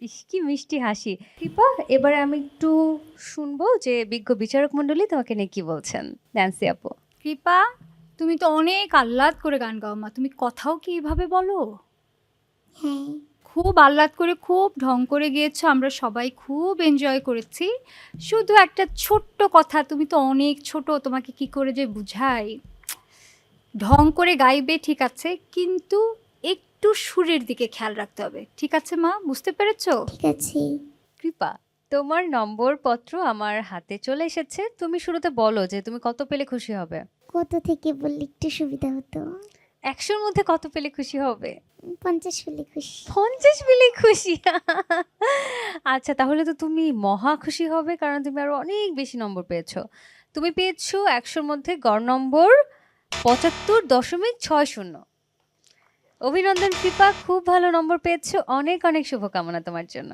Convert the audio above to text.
ইস কি মিষ্টি হাসি। কৃপা এবারে আমি একটু শুনব যে বিজ্ঞ বিচারক মণ্ডলী তোমাকে নিয়ে কি বলছেন। ন্যান্সি আপু। কৃপা তুমি তো অনেক আহ্লাদ করে গান গাও মা। তুমি কথাও কি এভাবে বলো? হ্যাঁ। খুব আহ্লাদ করে খুব ঢং করে গিয়েছো আমরা সবাই খুব এনজয় করেছি। শুধু একটা ছোট্ট কথা তুমি তো অনেক ছোট তোমাকে কি করে যে বুঝাই? ঢং করে গাইবে ঠিক আছে কিন্তু একটু সুরের দিকে খেয়াল রাখতে হবে। ঠিক আছে মা? বুঝতে পেরেছ? ঠিক আছে। কৃপা তোমার নম্বর পত্র আমার হাতে চলে এসেছে। তুমি শুরুতে বলো যে তুমি কত পেলে খুশি হবে। কত থেকে বললে একটু সুবিধা হতো? একশোর মধ্যে কত পেলে খুশি হবে? পঞ্চাশ হলে খুশি। পঞ্চাশ পেলে খুশি? আচ্ছা তাহলে তো তুমি মহা খুশি হবে কারণ তুমি আরও অনেক বেশি নম্বর পেয়েছ। তুমি পেয়েছ একশোর মধ্যে গড় নম্বর পঁচাত্তর দশমিক ছয় শূন্য। অভিনন্দন কৃপা খুব ভালো নম্বর পেয়েছ। অনেক অনেক শুভকামনা তোমার জন্য।